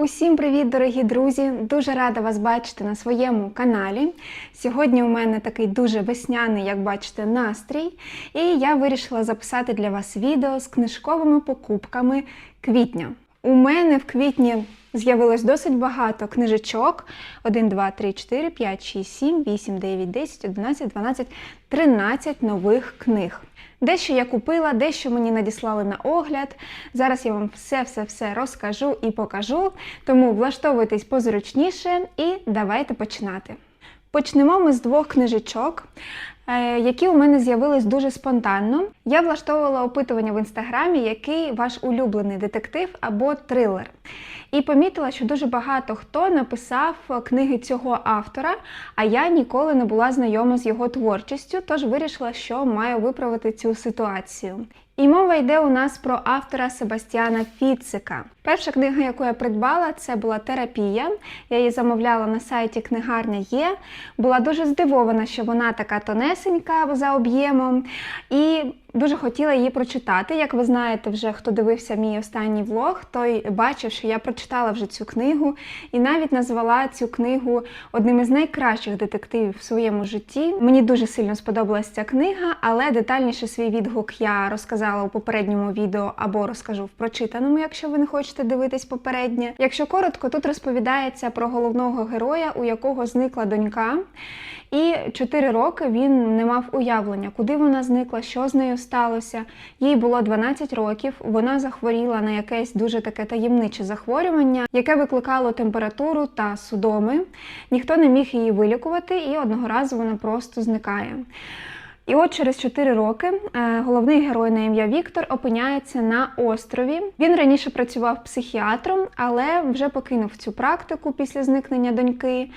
Усім привіт, дорогі друзі! Дуже рада вас бачити на своєму каналі. Сьогодні у мене такий дуже весняний, як бачите, настрій, і я вирішила записати для вас відео з книжковими покупками квітня. У мене в квітні з'явилось досить багато книжечок: 1, 2, 3, 4, 5, 6, 7, 8, 9, 10, 11, 12, 13 нових книг. Дещо я купила, дещо мені надіслали на огляд. Зараз я вам все-все-все розкажу і покажу. Тому влаштовуйтесь позручніше і давайте починати. Почнемо ми з двох книжечок, які у мене з'явились дуже спонтанно. Я влаштовувала опитування в інстаграмі, який ваш улюблений детектив або трилер. І помітила, що дуже багато хто написав книги цього автора, а я ніколи не була знайома з його творчістю, тож вирішила, що маю виправити цю ситуацію. І мова йде у нас про автора Себастьяна Фіцика. Перша книга, яку я придбала, це була терапія. Я її замовляла на сайті Книгарня Є. Була дуже здивована, що вона така тонесенька за об'ємом. І Дуже хотіла її прочитати. Як ви знаєте, вже хто дивився мій останній влог, той бачив, що я прочитала вже цю книгу і навіть назвала цю книгу одним із найкращих детективів в своєму житті. Мені дуже сильно сподобалася ця книга, але детальніше свій відгук я розказала у попередньому відео або розкажу в прочитаному, якщо ви не хочете дивитись попереднє. Якщо коротко, тут розповідається про головного героя, у якого зникла донька. І 4 роки він не мав уявлення, куди вона зникла, що з нею сталося. Їй було 12 років. Вона захворіла на якесь дуже таке таємниче захворювання, яке викликало температуру та судоми. Ніхто не міг її вилікувати, і одного разу вона просто зникає. І от через 4 роки е, головний герой на ім'я Віктор опиняється на острові. Він раніше працював психіатром, але вже покинув цю практику після зникнення доньки.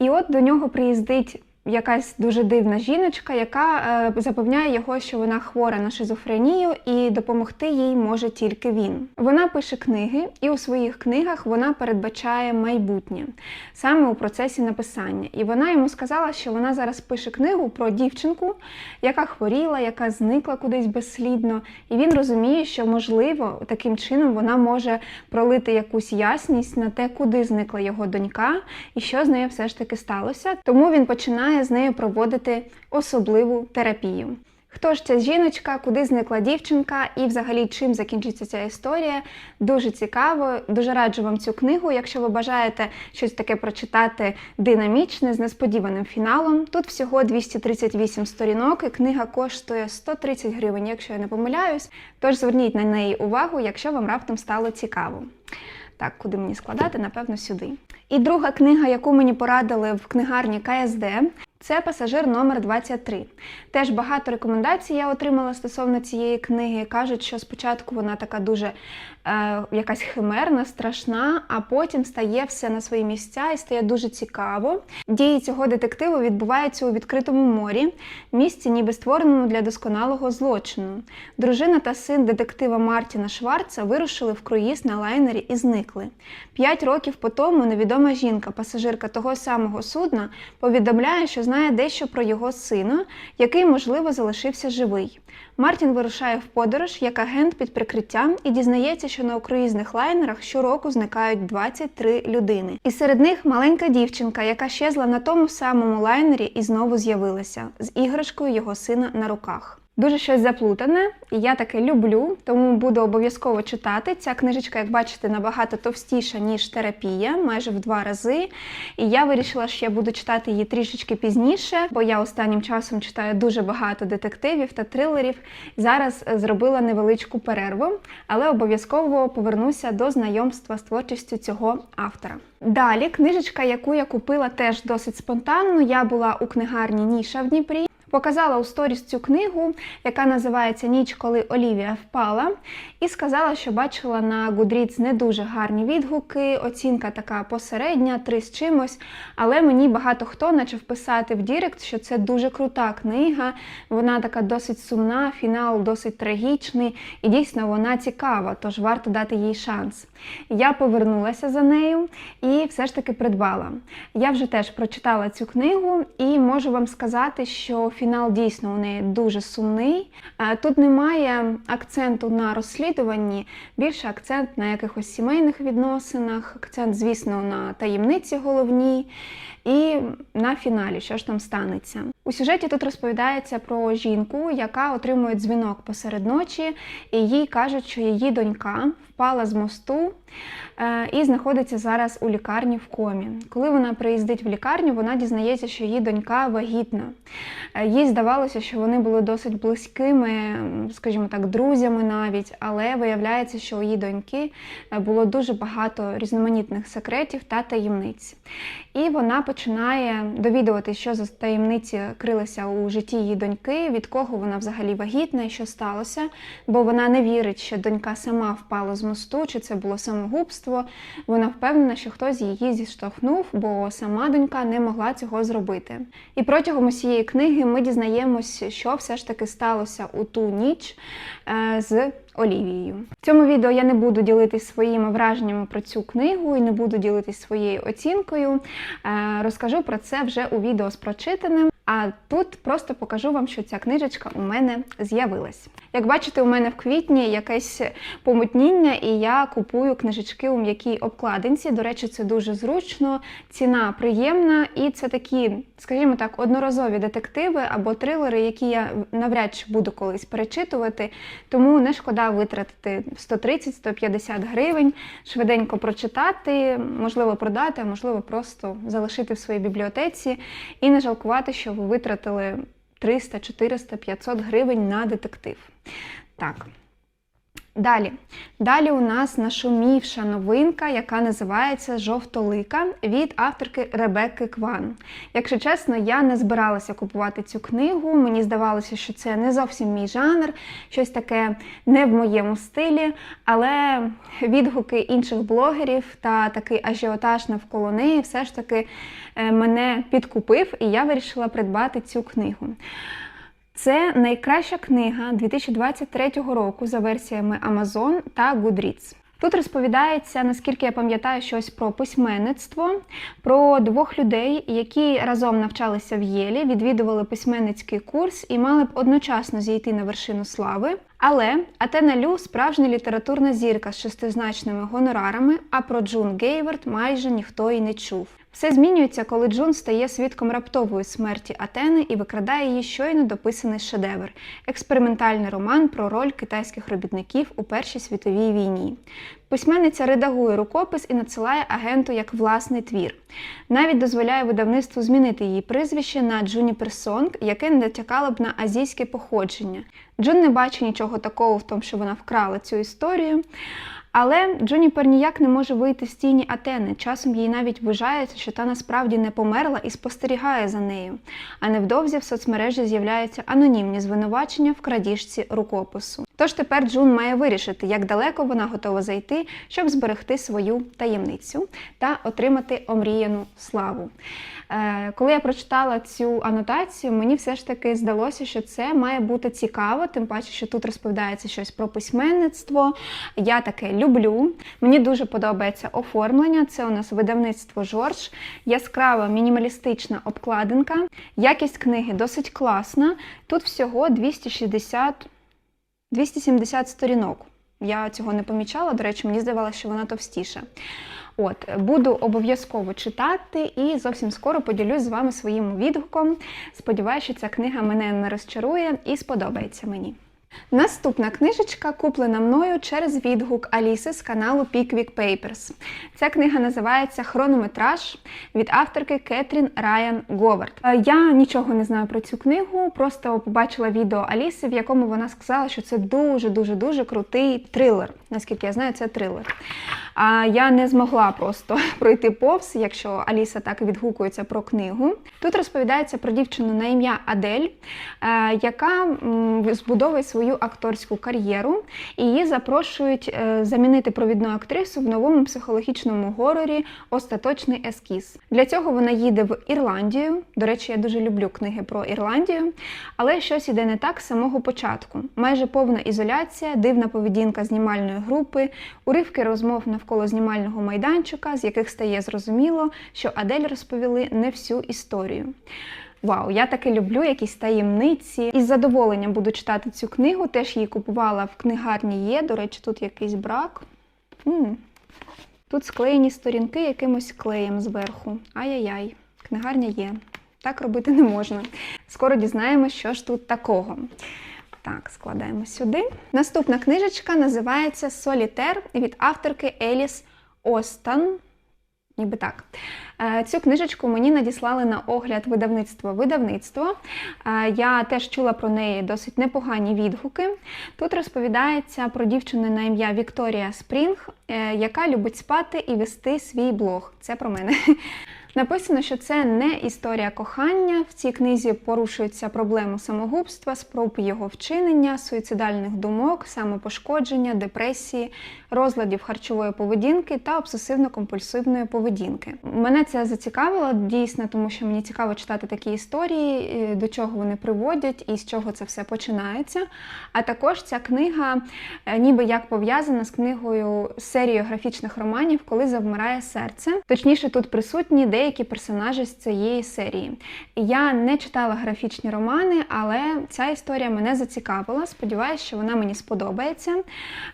І от до нього приїздить якась дуже дивна жіночка, яка е, запевняє його, що вона хвора на шизофренію, і допомогти їй може тільки він. Вона пише книги, і у своїх книгах вона передбачає майбутнє саме у процесі написання. І вона йому сказала, що вона зараз пише книгу про дівчинку, яка хворіла, яка зникла кудись безслідно. І він розуміє, що можливо таким чином вона може пролити якусь ясність на те, куди зникла його донька, і що з нею все ж таки сталося. Тому він починає з нею проводити особливу терапію. Хто ж ця жіночка, куди зникла дівчинка і взагалі чим закінчиться ця історія? Дуже цікаво. Дуже раджу вам цю книгу. Якщо ви бажаєте щось таке прочитати динамічне з несподіваним фіналом. Тут всього 238 сторінок, і книга коштує 130 гривень, якщо я не помиляюсь. Тож зверніть на неї увагу, якщо вам раптом стало цікаво. Так, куди мені складати? Напевно, сюди. І друга книга, яку мені порадили в книгарні КСД, це пасажир номер 23 Теж багато рекомендацій я отримала стосовно цієї книги. Кажуть, що спочатку вона така дуже е, якась химерна, страшна, а потім стає все на свої місця і стає дуже цікаво. Дії цього детективу відбуваються у відкритому морі, місці, ніби створеному для досконалого злочину. Дружина та син детектива Мартіна Шварца вирушили в круїз на лайнері і зникли. П'ять років по тому невідома жінка, пасажирка того самого судна, повідомляє, що знає дещо про його сина, який, можливо, залишився живий. Мартін вирушає в подорож як агент під прикриттям і дізнається, що на круїзних лайнерах щороку зникають 23 людини. І серед них маленька дівчинка, яка щезла на тому самому лайнері і знову з'явилася з іграшкою його сина на руках. Дуже щось заплутане, і я таке люблю, тому буду обов'язково читати. Ця книжечка, як бачите, набагато товстіша, ніж терапія, майже в два рази. І я вирішила, що я буду читати її трішечки пізніше, бо я останнім часом читаю дуже багато детективів та трилерів. Зараз зробила невеличку перерву, але обов'язково повернуся до знайомства з творчістю цього автора. Далі книжечка, яку я купила теж досить спонтанно. Я була у книгарні Ніша в Дніпрі. Показала у сторіс цю книгу, яка називається Ніч, коли Олівія впала, і сказала, що бачила на Goodreads не дуже гарні відгуки. Оцінка така посередня, три з чимось. Але мені багато хто почав писати в Дірект, що це дуже крута книга. Вона така досить сумна, фінал досить трагічний, і дійсно вона цікава, тож варто дати їй шанс. Я повернулася за нею і все ж таки придбала. Я вже теж прочитала цю книгу і можу вам сказати, що фінал дійсно у неї дуже сумний. Е, Тут немає акценту на розслідуванні, більше акцент на якихось сімейних відносинах, акцент, звісно, на таємниці головній і на фіналі, що ж там станеться. У сюжеті тут розповідається про жінку, яка отримує дзвінок посеред ночі, і їй кажуть, що її донька впала з мосту е, і знаходиться зараз у лікарні в комі. Коли вона приїздить в лікарню, вона дізнається, що її донька вагітна. Е, Їй здавалося, що вони були досить близькими, скажімо так, друзями навіть, але виявляється, що у її доньки е, було дуже багато різноманітних секретів та таємниць. І вона починає довідуватися, що за таємниці крилися у житті її доньки, від кого вона взагалі вагітна і що сталося, бо вона не вірить, що донька сама впала з мосту, чи це було самогубство. Вона впевнена, що хтось її зіштовхнув, бо сама донька не могла цього зробити. І протягом усієї книги ми дізнаємося, що все ж таки сталося у ту ніч е, з Олівією. В цьому відео я не буду ділитись своїми враженнями про цю книгу і не буду ділитись своєю оцінкою. Е, Розкажу про це вже у відео з прочитаним. А тут просто покажу вам, що ця книжечка у мене з'явилась. Як бачите, у мене в квітні якесь помутніння, і я купую книжечки у м'якій обкладинці. До речі, це дуже зручно, ціна приємна, і це такі, скажімо так, одноразові детективи або трилери, які я навряд чи буду колись перечитувати. Тому не шкода витратити 130-150 гривень, швиденько прочитати, можливо, продати, а можливо, просто залишити в своїй бібліотеці і не жалкувати, що ви витратили 300, 400, 500 гривень на детектив. Так. Далі. Далі у нас нашумівша новинка, яка називається Жовтолика від авторки Ребекки Кван. Якщо чесно, я не збиралася купувати цю книгу. Мені здавалося, що це не зовсім мій жанр, щось таке не в моєму стилі. Але відгуки інших блогерів та такий ажіотаж навколо неї все ж таки е, мене підкупив, і я вирішила придбати цю книгу. Це найкраща книга 2023 року за версіями Amazon та Goodreads. Тут розповідається, наскільки я пам'ятаю, щось про письменництво, про двох людей, які разом навчалися в Єлі, відвідували письменницький курс і мали б одночасно зійти на вершину слави. Але Атена Лю справжня літературна зірка з шестизначними гонорарами, а про Джун Гейвард майже ніхто й не чув. Все змінюється, коли Джун стає свідком раптової смерті Атени і викрадає її щойно дописаний шедевр експериментальний роман про роль китайських робітників у Першій світовій війні. Письменниця редагує рукопис і надсилає агенту як власний твір. Навіть дозволяє видавництву змінити її прізвище на Джуніпер Сонг, яке не натякало б на азійське походження. Джун не бачить нічого такого в тому, що вона вкрала цю історію. Але Джуніпер ніяк не може вийти з тіні Атени. Часом їй навіть вважається, що та насправді не померла і спостерігає за нею. А невдовзі в соцмережі з'являються анонімні звинувачення в крадіжці рукопису. Тож тепер Джун має вирішити, як далеко вона готова зайти, щоб зберегти свою таємницю та отримати омріяну славу. Е, Коли я прочитала цю анотацію, мені все ж таки здалося, що це має бути цікаво, тим паче, що тут розповідається щось про письменництво. Я таке люблю. Мені дуже подобається оформлення. Це у нас видавництво Жорж, яскрава мінімалістична обкладинка. Якість книги досить класна. Тут всього 260 270 сторінок. Я цього не помічала, до речі, мені здавалося, що вона товстіша. От, буду обов'язково читати і зовсім скоро поділюсь з вами своїм відгуком. Сподіваюся, що ця книга мене не розчарує і сподобається мені. Наступна книжечка куплена мною через відгук Аліси з каналу Pickwick Papers. Ця книга називається Хронометраж від авторки Кетрін Райан Говард. Е, Я нічого не знаю про цю книгу, просто побачила відео Аліси, в якому вона сказала, що це дуже-дуже дуже крутий трилер. Наскільки я знаю, це трилер. А я не змогла просто пройти повз, якщо Аліса так відгукується про книгу. Тут розповідається про дівчину на ім'я Адель, е, яка збудовує свою акторську кар'єру, і її запрошують е, замінити провідну актрису в новому психологічному горорі Остаточний ескіз. Для цього вона їде в Ірландію. До речі, я дуже люблю книги про Ірландію, але щось іде не так з самого початку. Майже повна ізоляція, дивна поведінка знімальної групи, уривки розмов навколо знімального майданчика, з яких стає зрозуміло, що Адель розповіли не всю історію. Вау, я таки люблю якісь таємниці. Із задоволенням буду читати цю книгу. Теж її купувала в книгарні є. До речі, тут якийсь брак. м Тут склеєні сторінки якимось клеєм зверху. Ай-яй-яй, книгарня є. Так робити не можна. Скоро дізнаємося, що ж тут такого. Так, складаємо сюди. Наступна книжечка називається Солітер від авторки Еліс Остан. Ніби так. Е, Цю книжечку мені надіслали на огляд видавництво видавництво. Е, Я теж чула про неї досить непогані відгуки. Тут розповідається про дівчину на ім'я Вікторія Спрінг, е, яка любить спати і вести свій блог. Це про мене. Написано, що це не історія кохання. В цій книзі порушується проблему самогубства, спроб його вчинення, суїцидальних думок, самопошкодження, депресії, розладів харчової поведінки та обсесивно-компульсивної поведінки. Мене це зацікавило дійсно, тому що мені цікаво читати такі історії, е, до чого вони приводять і з чого це все починається. А також ця книга е, ніби як пов'язана з книгою серією графічних романів, коли завмирає серце. Точніше, тут присутні деякі персонажі з цієї серії. Я не читала графічні романи, але ця історія мене зацікавила. Сподіваюся, що вона мені сподобається.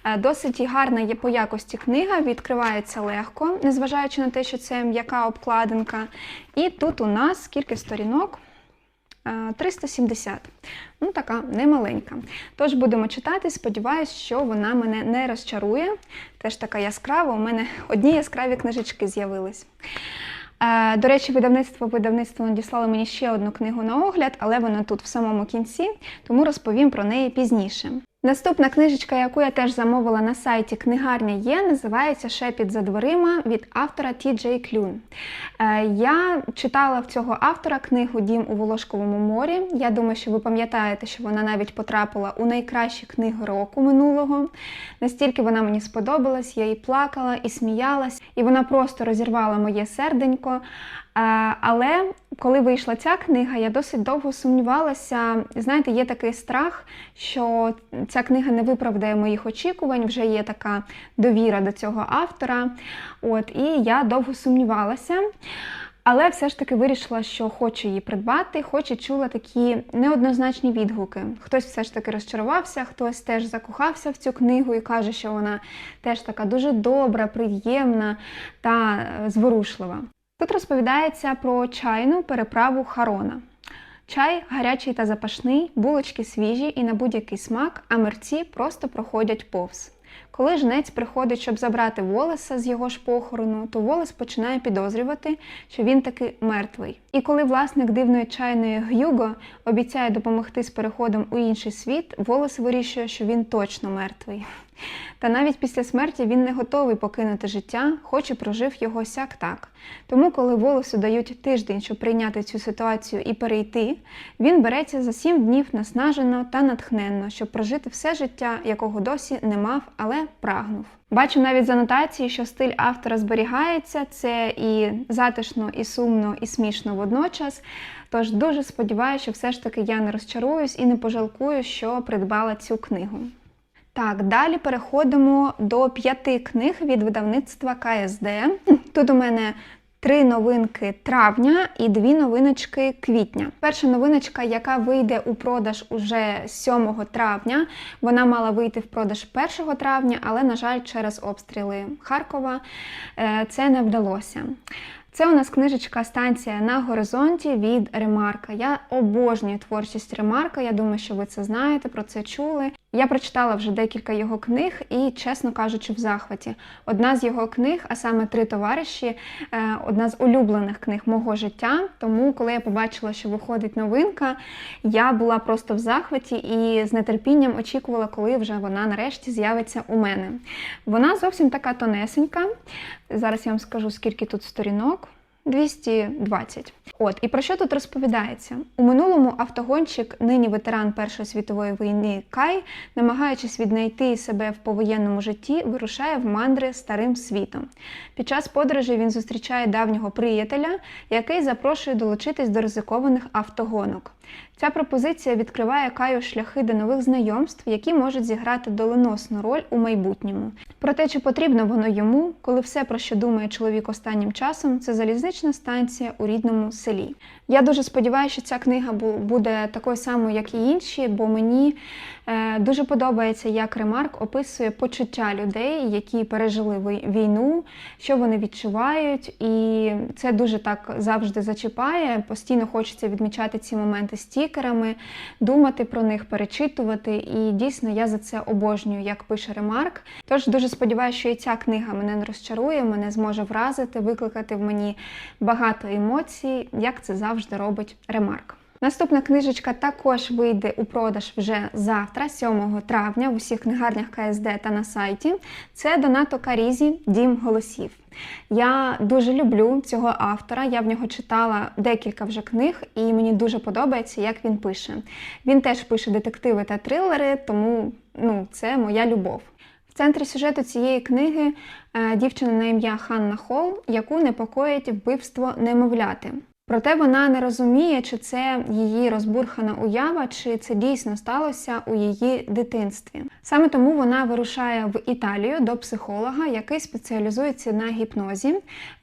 Е, Досить гарна є по якості книга, відкривається легко, незважаючи на те, що це м'яка обкладинка. І тут у нас скільки сторінок? Е, 370. Ну, така немаленька. Тож будемо читати. Сподіваюсь, що вона мене не розчарує. Теж така яскрава. У мене одні яскраві книжечки з'явились. Е, До речі, видавництво видавництво надіслало мені ще одну книгу на огляд, але вона тут в самому кінці, тому розповім про неї пізніше. Наступна книжечка, яку я теж замовила на сайті Книгарня є, називається Шепіт за дверима від автора Ті Джей Клюн. Е, Я читала в цього автора книгу Дім у Волошковому морі. Я думаю, що ви пам'ятаєте, що вона навіть потрапила у найкращі книги року минулого. Настільки вона мені сподобалась, я їй плакала і сміялась, і вона просто розірвала моє серденько. Але коли вийшла ця книга, я досить довго сумнівалася. Знаєте, є такий страх, що ця книга не виправдає моїх очікувань, вже є така довіра до цього автора. От, і я довго сумнівалася. Але все ж таки вирішила, що хочу її придбати, хоч і чула такі неоднозначні відгуки. Хтось все ж таки розчарувався, хтось теж закохався в цю книгу і каже, що вона теж така дуже добра, приємна та е, зворушлива. Тут розповідається про чайну переправу Харона. Чай гарячий та запашний, булочки свіжі і на будь-який смак, а мерці просто проходять повз. Коли жнець приходить, щоб забрати волоса з його ж похорону, то волос починає підозрювати, що він таки мертвий. І коли власник дивної чайної Гюго обіцяє допомогти з переходом у інший світ, волос вирішує, що він точно мертвий. Та навіть після смерті він не готовий покинути життя, хоч і прожив його сяк так. Тому, коли волосу дають тиждень, щоб прийняти цю ситуацію і перейти, він береться за сім днів наснажено та натхненно, щоб прожити все життя, якого досі не мав, але прагнув. Бачу навіть з анотації, що стиль автора зберігається, це і затишно, і сумно, і смішно водночас. Тож дуже сподіваюся, що все ж таки я не розчаруюсь і не пожалкую, що придбала цю книгу. Так, далі переходимо до п'яти книг від видавництва КСД. Тут у мене три новинки травня і дві новиночки квітня. Перша новиночка, яка вийде у продаж уже 7 травня, вона мала вийти в продаж 1 травня, але, на жаль, через обстріли Харкова е, це не вдалося. Це у нас книжечка Станція на горизонті від Ремарка. Я обожнюю творчість Ремарка. Я думаю, що ви це знаєте, про це чули. Я прочитала вже декілька його книг і, чесно кажучи, в захваті. Одна з його книг, а саме три товариші, е, одна з улюблених книг мого життя. Тому, коли я побачила, що виходить новинка, я була просто в захваті і з нетерпінням очікувала, коли вже вона нарешті з'явиться у мене. Вона зовсім така тонесенька. Зараз я вам скажу, скільки тут сторінок. 220. От і про що тут розповідається? У минулому автогонщик, нині ветеран Першої світової війни Кай, намагаючись віднайти себе в повоєнному житті, вирушає в мандри старим світом. Під час подорожі він зустрічає давнього приятеля, який запрошує долучитись до ризикованих автогонок. Ця пропозиція відкриває Каю шляхи до нових знайомств, які можуть зіграти доленосну роль у майбутньому. Про те, чи потрібно воно йому, коли все, про що думає чоловік останнім часом, це залізнична станція у рідному селі. Я дуже сподіваюся, що ця книга буде такою самою, як і інші, бо мені е, дуже подобається, як Ремарк описує почуття людей, які пережили війну, що вони відчувають, і це дуже так завжди зачіпає. Постійно хочеться відмічати ці моменти стікерами, думати про них, перечитувати. І дійсно я за це обожнюю, як пише Ремарк. Тож дуже сподіваюся, що і ця книга мене не розчарує, мене зможе вразити, викликати в мені багато емоцій, як це завжди робить Ремарк. Наступна книжечка також вийде у продаж вже завтра, 7 травня, в усіх книгарнях КСД та на сайті. Це Донато Карізі Дім голосів. Я дуже люблю цього автора. Я в нього читала декілька вже книг, і мені дуже подобається, як він пише. Він теж пише детективи та трилери, тому ну, це моя любов. В центрі сюжету цієї книги е, дівчина на ім'я Ханна Холл, яку непокоїть вбивство немовляти. Проте вона не розуміє, чи це її розбурхана уява, чи це дійсно сталося у її дитинстві. Саме тому вона вирушає в Італію до психолога, який спеціалізується на гіпнозі.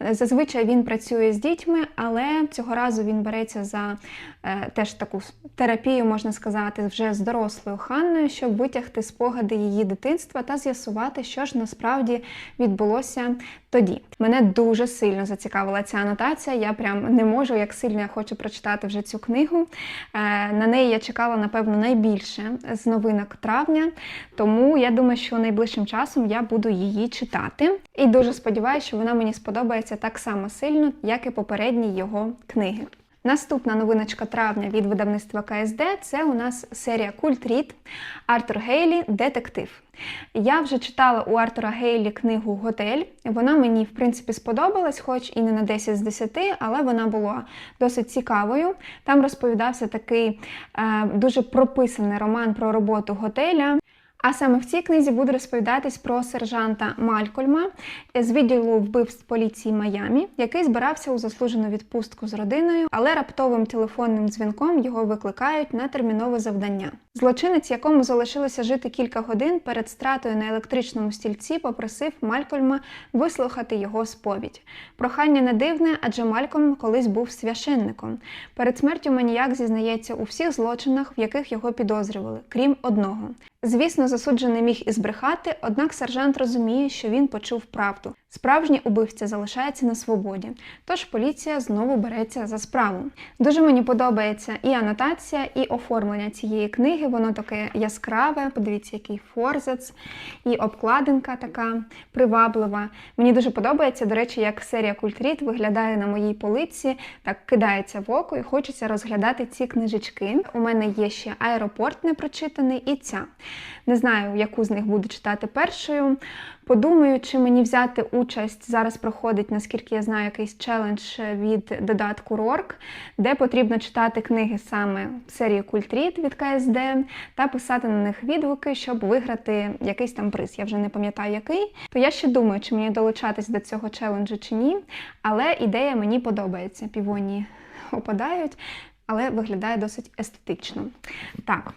Зазвичай він працює з дітьми, але цього разу він береться за е, теж таку терапію, можна сказати, вже з дорослою Ханною, щоб витягти спогади її дитинства та з'ясувати, що ж насправді відбулося тоді. Мене дуже сильно зацікавила ця анотація. Я прям не можу, як сильно я хочу прочитати вже цю книгу. Е, На неї я чекала, напевно, найбільше з новинок травня. Тому я думаю, що найближчим часом я буду її читати. І дуже сподіваюся, що вона мені сподобається так само сильно, як і попередні його книги. Наступна новиночка травня від видавництва КСД це у нас серія Культ Рід Артур Гейлі Детектив. Я вже читала у Артура Гейлі книгу Готель. Вона мені, в принципі, сподобалась, хоч і не на 10 з 10, але вона була досить цікавою. Там розповідався такий е, дуже прописаний роман про роботу готеля. А саме в цій книзі буде розповідатись про сержанта Малькольма з відділу вбивств поліції Майамі, який збирався у заслужену відпустку з родиною, але раптовим телефонним дзвінком його викликають на термінове завдання. Злочинець, якому залишилося жити кілька годин перед стратою на електричному стільці, попросив Малькольма вислухати його сповідь. Прохання не дивне, адже Малькольм колись був священником. Перед смертю маніяк зізнається у всіх злочинах, в яких його підозрювали, крім одного. Звісно, засуджений міг і збрехати, однак сержант розуміє, що він почув правду. Справжній убивця залишається на свободі, тож поліція знову береться за справу. Дуже мені подобається і анотація, і оформлення цієї книги. Воно таке яскраве. Подивіться, який форзац, і обкладинка така приваблива. Мені дуже подобається, до речі, як серія Культріт виглядає на моїй полиці, так кидається в око, і хочеться розглядати ці книжечки. У мене є ще аеропорт непрочитаний і ця. Не знаю, яку з них буду читати першою. Подумаю, чи мені взяти участь. Зараз проходить, наскільки я знаю, якийсь челендж від додатку RORK, де потрібно читати книги саме серії Культріт від КСД та писати на них відгуки, щоб виграти якийсь там приз. Я вже не пам'ятаю який. То я ще думаю, чи мені долучатись до цього челенджу чи ні. Але ідея мені подобається. Півоні опадають, але виглядає досить естетично. Так,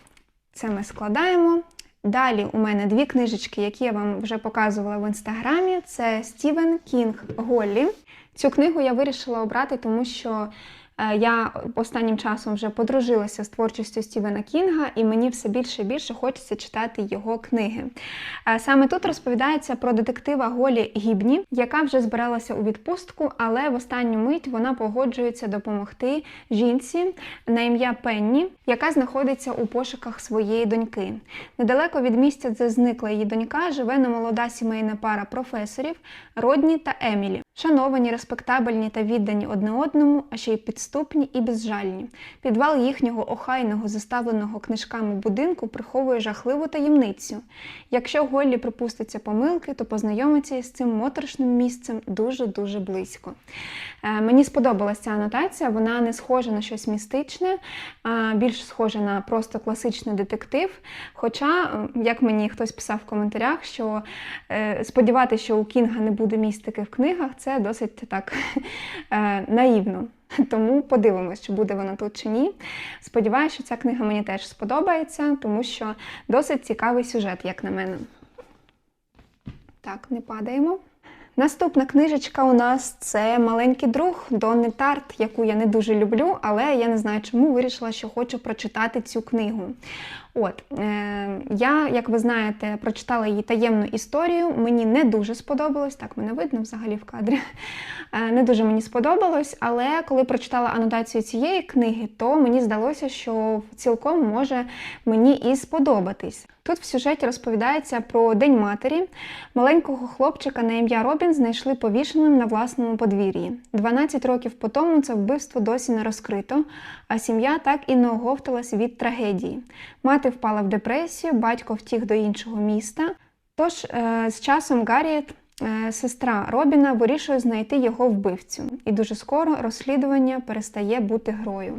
це ми складаємо. Далі у мене дві книжечки, які я вам вже показувала в інстаграмі. Це Стівен Кінг Голлі. Цю книгу я вирішила обрати, тому що я останнім часом вже подружилася з творчістю Стівена Кінга, і мені все більше і більше хочеться читати його книги. Е, Саме тут розповідається про детектива Голі Гібні, яка вже збиралася у відпустку, але в останню мить вона погоджується допомогти жінці на ім'я Пенні, яка знаходиться у пошуках своєї доньки. Недалеко від місця, де зникла її донька, живе немолода сімейна пара професорів Родні та Емілі. Шановані, респектабельні та віддані одне одному, а ще й підступні і безжальні. Підвал їхнього охайного, заставленого книжками будинку приховує жахливу таємницю. Якщо Голлі припуститься помилки, то познайомиться із цим моторошним місцем дуже-дуже близько. Е, Мені сподобалася ця анотація, вона не схожа на щось містичне, а більш схожа на просто класичний детектив. Хоча, як мені хтось писав в коментарях, що е, сподіватися, що у Кінга не буде містики в книгах, це досить так е, наївно. Тому подивимось, чи буде вона тут чи ні. Сподіваюся, що ця книга мені теж сподобається, тому що досить цікавий сюжет, як на мене. Так, не падаємо. Наступна книжечка у нас це маленький друг Донни Тарт, яку я не дуже люблю, але я не знаю, чому вирішила, що хочу прочитати цю книгу. От е, я, як ви знаєте, прочитала її таємну історію. Мені не дуже сподобалось. Так, мене видно взагалі в кадрі. Е, не дуже мені сподобалось, але коли прочитала анотацію цієї книги, то мені здалося, що цілком може мені і сподобатись. Тут в сюжеті розповідається про День матері. Маленького хлопчика на ім'я Робін знайшли повішеним на власному подвір'ї. 12 років по тому це вбивство досі не розкрито, а сім'я так і не оговталась від трагедії. Мати впала в депресію, батько втік до іншого міста. Тож е, з часом Гарріет, сестра Робіна, вирішує знайти його вбивцю, і дуже скоро розслідування перестає бути грою.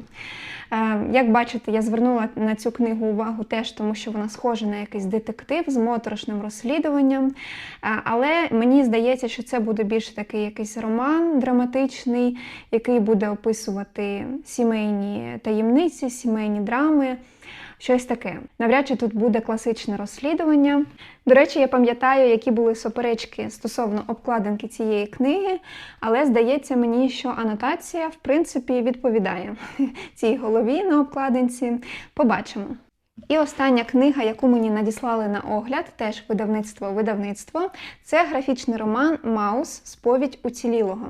Е, Як бачите, я звернула на цю книгу увагу теж, тому що вона схожа на якийсь детектив з моторошним розслідуванням. Е, Але мені здається, що це буде більше такий якийсь роман драматичний, який буде описувати сімейні таємниці, сімейні драми. Щось таке. Навряд чи тут буде класичне розслідування. До речі, я пам'ятаю, які були суперечки стосовно обкладинки цієї книги, але здається мені, що анотація, в принципі, відповідає цій голові на обкладинці. Побачимо. І остання книга, яку мені надіслали на огляд, теж видавництво видавництво, це графічний роман Маус Сповідь уцілілого.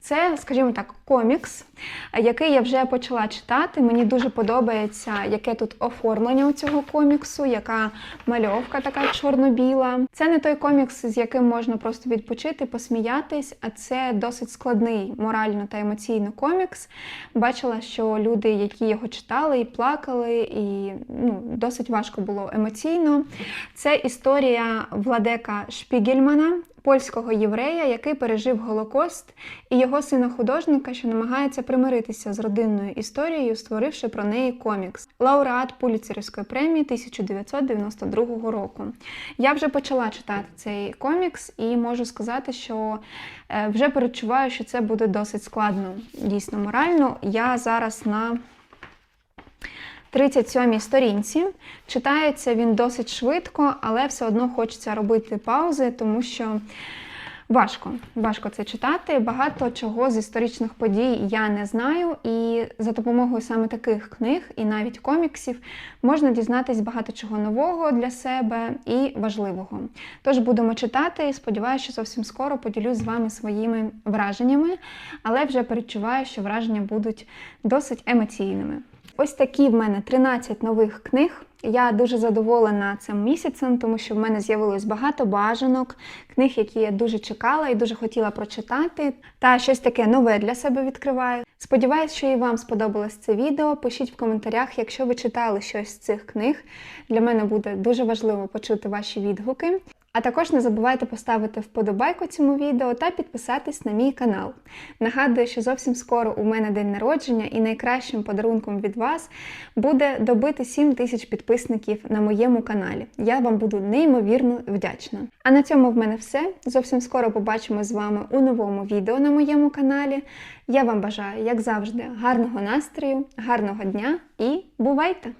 Це, скажімо так, комікс, який я вже почала читати. Мені дуже подобається, яке тут оформлення у цього коміксу, яка мальовка така чорно-біла. Це не той комікс, з яким можна просто відпочити, посміятись, а це досить складний морально та емоційно комікс. Бачила, що люди, які його читали, і плакали, і ну, досить важко було емоційно. Це історія Владека Шпігельмана польського єврея, який пережив Голокост, і його сина художника, що намагається примиритися з родинною історією, створивши про неї комікс, лауреат Пуліцерівської премії 1992 року. Я вже почала читати цей комікс і можу сказати, що е, вже перечуваю, що це буде досить складно, дійсно морально. Я зараз на 37-й сторінці. Читається він досить швидко, але все одно хочеться робити паузи, тому що важко. Важко це читати. Багато чого з історичних подій я не знаю, і за допомогою саме таких книг і навіть коміксів можна дізнатись багато чого нового для себе і важливого. Тож будемо читати і сподіваюся, що зовсім скоро поділюсь з вами своїми враженнями, але вже перечуваю, що враження будуть досить емоційними. Ось такі в мене 13 нових книг. Я дуже задоволена цим місяцем, тому що в мене з'явилось багато бажанок, книг, які я дуже чекала і дуже хотіла прочитати, та щось таке нове для себе відкриваю. Сподіваюсь, що і вам сподобалось це відео. Пишіть в коментарях, якщо ви читали щось з цих книг. Для мене буде дуже важливо почути ваші відгуки. А також не забувайте поставити вподобайку цьому відео та підписатись на мій канал. Нагадую, що зовсім скоро у мене день народження, і найкращим подарунком від вас буде добити 7 тисяч підписників на моєму каналі. Я вам буду неймовірно вдячна. А на цьому в мене все. Зовсім скоро побачимо з вами у новому відео на моєму каналі. Я вам бажаю, як завжди, гарного настрою, гарного дня і бувайте!